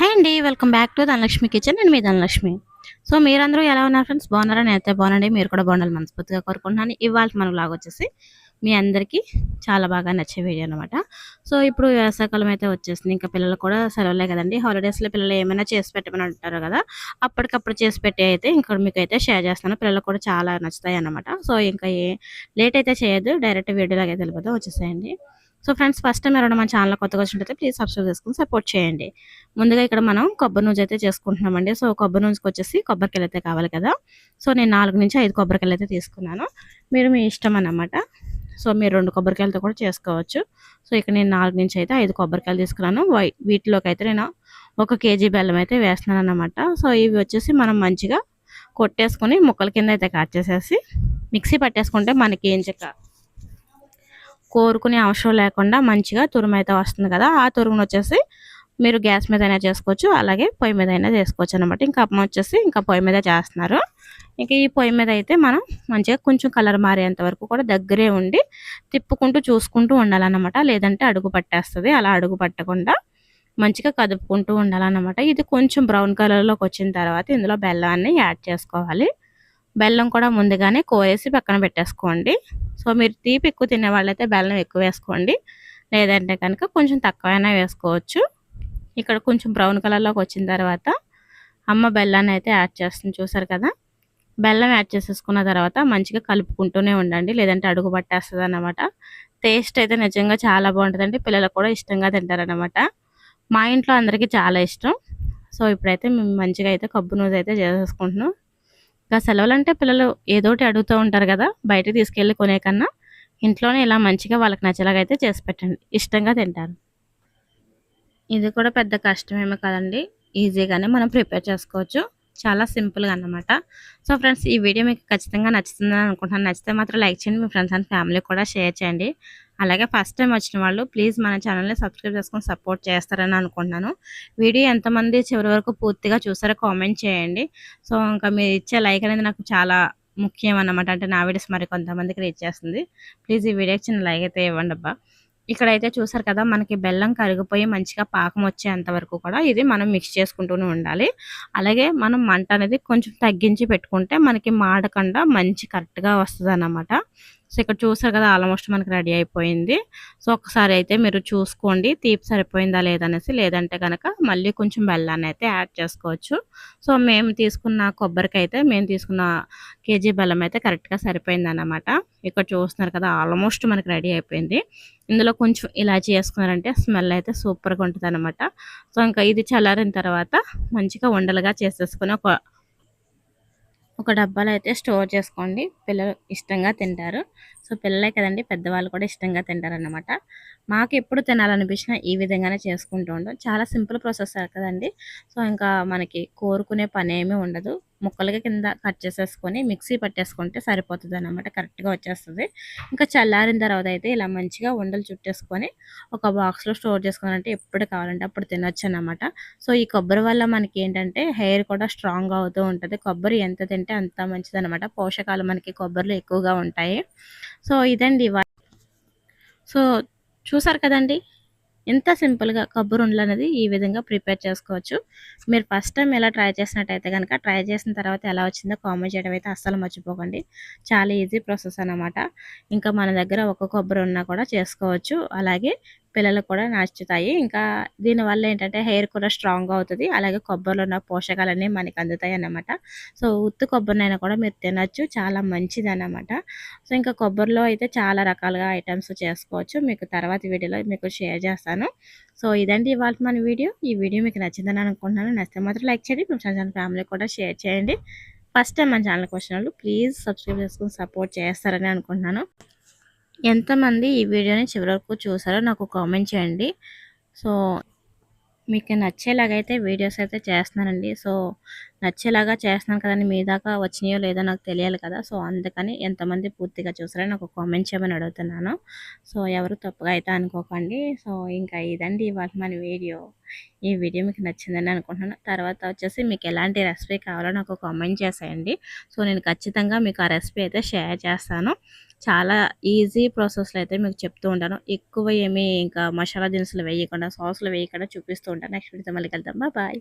Hi అండి welcome back to Dhanalakshmi kitchen నేను మీ ధనలక్ష్మి సో మీరందరూ ఎలా ఉన్నారు ఫ్రెండ్స్ బాగున్నారా? నేనైతే బాగుండండి మీరు కూడా బాగుండాలి మనస్ఫూర్తిగా కోరుకుంటున్నాను. ఇవాళ మనం లాగా వచ్చేసి మీ అందరికీ చాలా బాగా నచ్చే వీడియో అనమాట సో ఇప్పుడు వేసవకాలం అయితే వచ్చేసింది. ఇంకా పిల్లలు కూడా సెలవులే కదండి. హాలిడేస్లో పిల్లలు ఏమైనా చేసి పెట్టమని ఉంటారు కదా అప్పటికప్పుడు చేసి పెట్టి అయితే ఇంకా మీకు అయితే షేర్ చేస్తాను. పిల్లలు కూడా చాలా నచ్చుతాయి అనమాట సో ఇంకా ఏ లేట్ అయితే చేయొద్దు. డైరెక్ట్ వీడియోలాగా అయితే వెళ్ళిపోతే వచ్చేసేయండి. సో ఫ్రెండ్స్ ఫస్ట్ టైం ఎవరైనా మన ఛానల్ కొత్తగా వచ్చినట్టు ప్లీజ్ సబ్స్క్రైబ్ చేసుకుని సపోర్ట్ చేయండి. ముందుగా ఇక్కడ మనం కొబ్బరి నూజు అయితే చేసుకుంటున్నామండి. సో కొబ్బరి నూజుకి వచ్చేసి కొబ్బరికాయలు అయితే కావాలి కదా. సో నేను నాలుగు నుంచి ఐదు కొబ్బరికాయలు అయితే తీసుకున్నాను. మీరు మీ ఇష్టం అన్నమాట. సో మీరు రెండు కొబ్బరికాయలతో కూడా చేసుకోవచ్చు. సో ఇక్కడ నేను నాలుగు నుంచి అయితే ఐదు కొబ్బరికాయలు తీసుకున్నాను. వై- వీటిలోకి అయితే నేను ఒక కేజీ బెల్లం అయితే వేస్తున్నాను అనమాట సో ఇవి వచ్చేసి మనం మంచిగా కొట్టేసుకొని ముక్కల కింద అయితే కట్ చేసేసి మిక్సీ పట్టేసుకుంటే మనకి ఏం చెక్క కోరుకునే అవసరం లేకుండా మంచిగా తురుము అయితే వస్తుంది కదా ఆ తురుమును వచ్చేసి మీరు గ్యాస్ మీద అయినా చేసుకోవచ్చు అలాగే పొయ్యి మీద అయినా చేసుకోవచ్చు అనమాట ఇంకా అమ్మ వచ్చేసి ఇంకా పొయ్యి మీద చేస్తున్నారు. ఇంకా ఈ పొయ్యి మీద అయితే మనం మంచిగా కొంచెం కలర్ మారేంత వరకు కూడా దగ్గరే ఉండి తిప్పుకుంటూ చూసుకుంటూ ఉండాలన్నమాట. లేదంటే అడుగు పట్టేస్తుంది. అలా అడుగు పట్టకుండా మంచిగా కదుపుకుంటూ ఉండాలన్నమాట. ఇది కొంచెం బ్రౌన్ కలర్లోకి వచ్చిన తర్వాత ఇందులో బెల్లాన్ని యాడ్ చేసుకోవాలి. బెల్లం కూడా ముందుగానే కోరేసి పక్కన పెట్టేసుకోండి. సో మీరు తీపి ఎక్కువ తినే వాళ్ళైతే బెల్లం ఎక్కువ వేసుకోండి. లేదంటే కనుక కొంచెం తక్కువైనా వేసుకోవచ్చు. ఇక్కడ కొంచెం బ్రౌన్ కలర్లోకి వచ్చిన తర్వాత అమ్మ బెల్లాన్ని అయితే యాడ్ చేస్తుంది చూసారు కదా? బెల్లం యాడ్ చేసేసుకున్న తర్వాత మంచిగా కలుపుకుంటూనే ఉండండి. లేదంటే అడుగు పట్టేస్తుంది అనమాట టేస్ట్ అయితే నిజంగా చాలా బాగుంటుందండి. పిల్లలకు కూడా ఇష్టంగా తింటారనమాట మా ఇంట్లో అందరికీ చాలా ఇష్టం. సో ఇప్పుడైతే మేము మంచిగా అయితే కబ్బు నూనె అయితే చేసేసుకుంటున్నాం. ఇంకా సెలవులు అంటే పిల్లలు ఏదోటి అడుగుతూ ఉంటారు కదా బయటకు తీసుకెళ్ళి కొనే కన్నా ఇంట్లోనే ఇలా మంచిగా వాళ్ళకి నచ్చేలాగా అయితే చేసి పెట్టండి. ఇష్టంగా తింటారు. ఇది కూడా పెద్ద కష్టమేమో కదండి. ఈజీగానే మనం ప్రిపేర్ చేసుకోవచ్చు. చాలా సింపుల్గా అన్నమాట. సో ఫ్రెండ్స్ ఈ వీడియో మీకు ఖచ్చితంగా నచ్చుతుందని అనుకుంటున్నాను. నచ్చితే మాత్రం లైక్ చేయండి. మీ ఫ్రెండ్స్ అండ్ ఫ్యామిలీ కూడా షేర్ చేయండి. అలాగే ఫస్ట్ టైం వచ్చిన వాళ్ళు ప్లీజ్ మన ఛానల్ని సబ్స్క్రైబ్ చేసుకొని సపోర్ట్ చేస్తారని అనుకుంటున్నాను. వీడియో ఎంతమంది చివరి వరకు పూర్తిగా చూసారో కామెంట్ చేయండి. సో ఇంకా మీరు ఇచ్చే లైక్ అనేది నాకు చాలా ముఖ్యం అన్నమాట. అంటే నా వీడియోస్ మరి కొంతమందికి రీచ్ చేస్తుంది. ప్లీజ్ ఈ వీడియోకి చిన్న లైక్ అయితే ఇవ్వండి అబ్బా. ఇక్కడైతే చూసారు కదా మనకి బెల్లం కరిగిపోయి మంచిగా పాకం వచ్చేంత వరకు కూడా ఇది మనం మిక్స్ చేసుకుంటూనే ఉండాలి. అలాగే మనం మంట అనేది కొంచెం తగ్గించి పెట్టుకుంటే మనకి మాడకుండా మంచి కరెక్ట్గా వస్తుంది అన్నమాట సో ఇక్కడ చూసారు కదా ఆల్మోస్ట్ మనకి రెడీ అయిపోయింది. సో ఒకసారి అయితే మీరు చూసుకోండి తీపి సరిపోయిందా లేదనేసి లేదంటే కనుక మళ్ళీ కొంచెం బెల్లాన్ని అయితే యాడ్ చేసుకోవచ్చు. సో మేము తీసుకున్న కొబ్బరికి అయితే మేము తీసుకున్న కేజీ బెల్లం అయితే కరెక్ట్గా సరిపోయిందన్నమాట. ఇక్కడ చూస్తున్నారు కదా ఆల్మోస్ట్ మనకి రెడీ అయిపోయింది. ఇందులో కొంచెం ఇలాచీ వేసుకున్నారంటే స్మెల్ అయితే సూపర్గా ఉంటుంది అనమాట సో ఇంకా ఇది చల్లారిన తర్వాత మంచిగా ఉండలుగా చేసేసుకుని ఒక ఒక డబ్బాలో అయితే స్టోర్ చేసుకోండి. పిల్లలు ఇష్టంగా తింటారు. సో పిల్లలే కదండి పెద్దవాళ్ళు కూడా ఇష్టంగా తింటారనమాట మాకు ఎప్పుడు తినాలనిపించినా ఈ విధంగానే చేసుకుంటూ ఉంటాం. చాలా సింపుల్ ప్రాసెస్ కదండి. సో ఇంకా మనకి కోరుకునే పని ఏమీ ఉండదు. ముక్కలుగా కింద కట్ చేసేసుకొని మిక్సీ పట్టేసుకుంటే సరిపోతుంది అనమాట కరెక్ట్గా వచ్చేస్తుంది. ఇంకా చల్లారిన తర్వాత అయితే ఇలా మంచిగా ఉండలు చుట్టేసుకొని ఒక బాక్స్లో స్టోర్ చేసుకోవాలంటే ఎప్పుడు కావాలంటే అప్పుడు తినొచ్చు అనమాట సో ఈ కొబ్బరి వల్ల మనకి ఏంటంటే హెయిర్ కూడా స్ట్రాంగ్ అవుతూ ఉంటుంది. కొబ్బరి ఎంత తింటే అంత మంచిది అనమాట పోషకాలు మనకి కొబ్బరిలో ఎక్కువగా ఉంటాయి. సో ఇదండి సో చూసారు కదండి? ఎంత సింపుల్గా కొబ్బరి ఉండలు అనేది ఈ విధంగా ప్రిపేర్ చేసుకోవచ్చు. మీరు ఫస్ట్ టైం ఎలా ట్రై చేసినట్టయితే కనుక ట్రై చేసిన తర్వాత ఎలా వచ్చిందో కామెంట్ చేయడం అయితే అస్సలు మర్చిపోకండి. చాలా ఈజీ ప్రాసెస్ అన్నమాట. ఇంకా మన దగ్గర ఒక కొబ్బరి ఉన్నా కూడా చేసుకోవచ్చు. అలాగే పిల్లలకు కూడా నచ్చుతాయి. ఇంకా దీనివల్ల ఏంటంటే హెయిర్ కూడా స్ట్రాంగ్ అవుతుంది. అలాగే కొబ్బరిలో ఉన్న పోషకాలన్నీ మనకి అందుతాయి అన్నమాట. సో ఉత్తు కొబ్బరినైనా కూడా మీరు తినచ్చు. చాలా మంచిది అన్నమాట సో ఇంకా కొబ్బరిలో అయితే చాలా రకాలుగా ఐటమ్స్ చేసుకోవచ్చు. మీకు తర్వాత వీడియోలో మీకు షేర్ చేస్తాను. సో ఇదండి ఇవాళ మన వీడియో. ఈ వీడియో మీకు నచ్చిందని అనుకుంటున్నాను. నచ్చితే మాత్రం లైక్ చేయండి. మీ ఫ్రెండ్స్ ఫ్యామిలీ కూడా షేర్ చేయండి. ఫస్ట్ టైం మన ఛానల్కి వచ్చిన వాళ్ళు ప్లీజ్ సబ్స్క్రైబ్ చేసుకుని సపోర్ట్ చేస్తారని అనుకుంటున్నాను. ఎంతమంది ఈ వీడియోని చివరి వరకు చూసారో నాకు కామెంట్ చేయండి. సో మీకు నచ్చేలాగైతే వీడియోస్ అయితే చేస్తున్నానండి. సో నచ్చేలాగా చేస్తున్నాను కదండి మీ దాకా వచ్చినాయో లేదో నాకు తెలియాలి కదా. సో అందుకని ఎంతమంది పూర్తిగా చూసారో నాకు కామెంట్ చేయమని అడుగుతున్నాను. సో ఎవరు తప్పుగా అయితే అనుకోకండి. సో ఇంకా ఇదండి ఇవాళ మన వీడియో. ఈ వీడియో మీకు నచ్చిందని అనుకుంటున్నాను. తర్వాత వచ్చేసి మీకు ఎలాంటి రెసిపీ కావాలో నాకు కామెంట్ చేసేయండి. సో నేను ఖచ్చితంగా మీకు ఆ రెసిపీ అయితే షేర్ చేస్తాను. చాలా ఈజీ ప్రాసెస్లో అయితే మీకు చెప్తూ ఉంటాను. ఎక్కువ ఏమీ ఇంకా మసాలా దినుసులు వేయకుండా సాసులు వేయకుండా చూపిస్తూ ఉంటాను. నెక్స్ట్ వీడియోతో మళ్ళీ కలుద్దాం. బాయ్